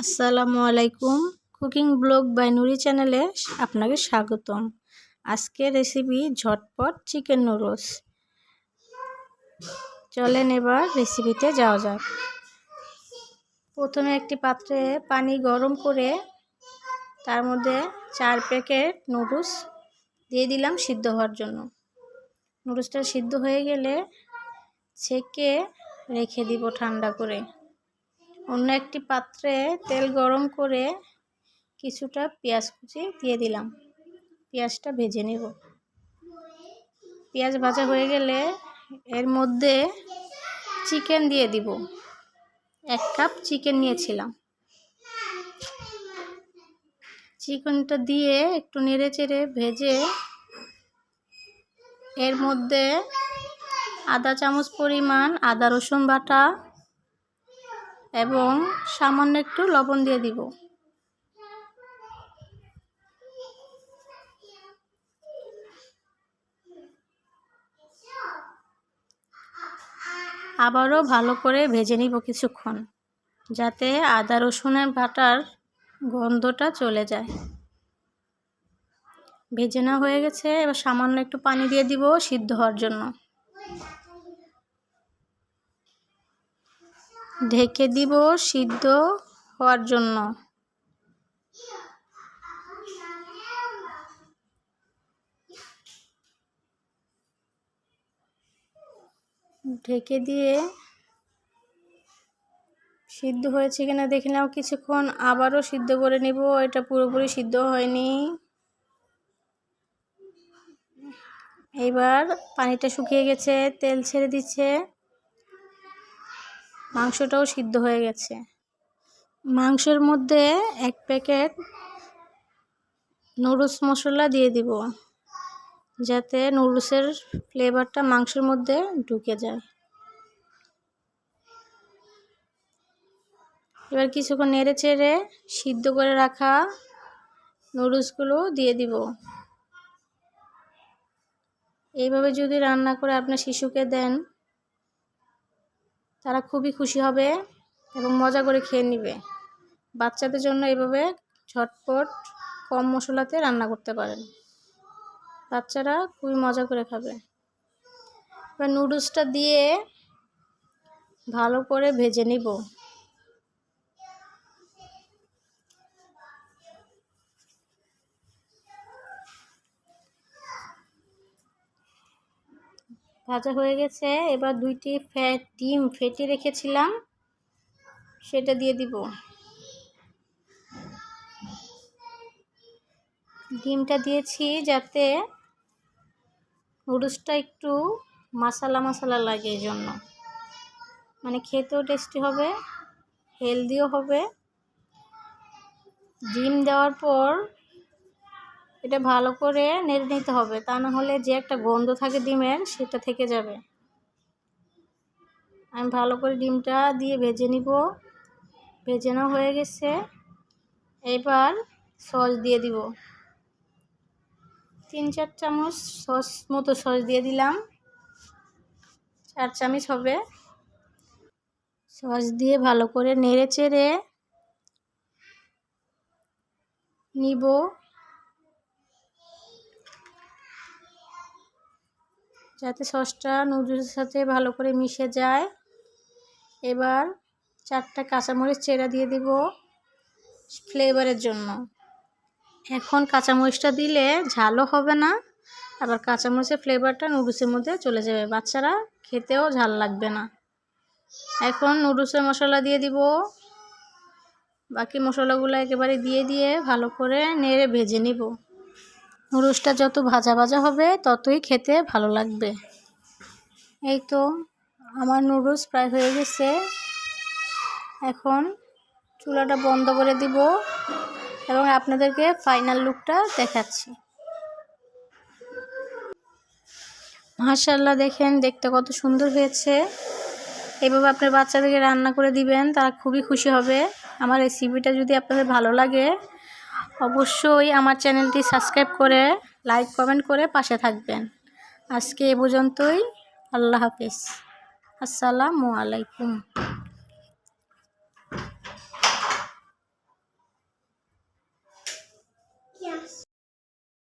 আসসালামু আলাইকুম। Cooking blog by নুরি চ্যানেলে আপনাকে স্বাগতম। আজকে রেসিপি ঝটপট চিকেন নুডলস। চলেন এবার রেসিপিতে যাওয়া যাক। প্রথমে একটি পাত্রে পানি গরম করে তার মধ্যে চার প্যাকেট নুডলস দিয়ে দিলাম সিদ্ধ হওয়ার জন্য। নুডলসটা সিদ্ধ হয়ে গেলে ছেঁকে রেখে দিব ঠান্ডা করে। অন্য একটি পাত্রে তেল গরম করে কিছুটা পেঁয়াজ কুচি দিয়ে দিলাম। পেঁয়াজটা ভেজে নেব। পেঁয়াজ ভাজা হয়ে গেলে এর মধ্যে চিকেন দিয়ে দিব। এক কাপ চিকেন নিয়েছিলাম। চিকেনটা দিয়ে একটু নেড়ে চেড়ে ভেজে এর মধ্যে আধা চামচ পরিমাণ আদা রসুন বাটা এবং সামান্য একটু লবণ দিয়ে দিব। আবারও ভালো করে ভেজে নিব কিছুক্ষণ, যাতে আদা রসুনের বাটার গন্ধটা চলে যায়। ভেজে না হয়ে গেছে, এবার সামান্য একটু পানি দিয়ে দিব সিদ্ধ হওয়ার জন্য। ঢেকে দিব সিদ্ধ হওয়ার জন্য। ঢেকে দিয়ে সিদ্ধ হয়েছে কিনা দেখে নাও কিছুক্ষণ, আবারও সিদ্ধ করে নিব। এটা পুরোপুরি সিদ্ধ হয়নি। এবার পানিটা শুকিয়ে গেছে, তেল ছেড়ে দিচ্ছে। মাংসটাও সিদ্ধ হয়ে গেছে। মাংসের মধ্যে এক প্যাকেট নুডলস মশলা দিয়ে দিব, যাতে নুডলসের ফ্লেভারটা মাংসের মধ্যে ঢুকে যায়। এবার কিছুক্ষণ নেড়ে চেড়ে সিদ্ধ করে রাখা নুডলসগুলো দিয়ে দিব। এইভাবে যদি রান্না করে আপনার শিশুকে দেন তারা খুবই খুশি হবে এবং মজা করে খেয়ে নেবে। বাচ্চাদের জন্য এভাবে ঝটপট কম মশলাতে রান্না করতে পারেন। বাচ্চারা খুবই মজা করে খাবে। এবার নুডলসটা দিয়ে ভালো করে ভেজে নিব। ভাজা হয়ে গেছে। এবার দুইটি ফ্যাট ডিম ফেটে রেখেছিলাম। সেটা দিয়ে দিব। ডিমটা দিয়েছি যাতে নুডলসটা একটু মশালা মশালা লাগে এই জন্য মানে খেতেও টেস্টি হবে, হেলদিও হবে। ডিম দেওয়ার পর এটা ভালো করে নেড়ে নিতে হবে। তা না হলে যে একটা গন্ধ থাকে ডিমের, সেটা থেকে যাবে। আমি ভালো করে ডিমটা দিয়ে ভেজে নিব। ভেজে নেওয়া হয়ে গেছে। এবার সস দিয়ে দিব। তিন চার চামচ সস মতো সস দিয়ে দিলাম। চার চামচ হবে। সস দিয়ে ভালো করে নেড়ে চেড়ে নিব। যাতে সসটা নুডলসের সাথে ভালো করে মিশে যায়। এবার চারটা কাঁচামরিচ চেরা দিয়ে দিব ফ্লেভারের জন্য। এখন কাঁচামরিচটা দিলে ঝালও হবে না, আবার কাঁচামরিচের ফ্লেভারটা নুডলসের মধ্যে চলে যাবে। বাচ্চারা খেতেও ঝাল লাগবে না। এখন নুডলসের মশলা দিয়ে দিব। বাকি মশলাগুলো একেবারে দিয়ে দিয়ে ভালো করে নেড়ে ভেজে নিব। নুডলসটা যত ভাজা ভাজা হবে, ততই খেতে ভালো লাগবে। এই তো আমার নুডলস প্রায় হয়ে গেছে। এখন চুলাটা বন্ধ করে দিব এবং আপনাদেরকে ফাইনাল লুকটা দেখাচ্ছি। মাশাল্লাহ দেখেন, দেখতে কত সুন্দর হয়েছে। এভাবে আপনার বাচ্চাদেরকে রান্না করে দিবেন, তারা খুবই খুশি হবে। আমার রেসিপিটা যদি আপনাদের ভালো লাগে অবশ্যই আমার চ্যানেলটি সাবস্ক্রাইব করে, লাইক, কমেন্ট করে পাশে থাকবেন। আজকে এ পর্যন্তই। আল্লাহ হাফিজ। আসসালামু আলাইকুম।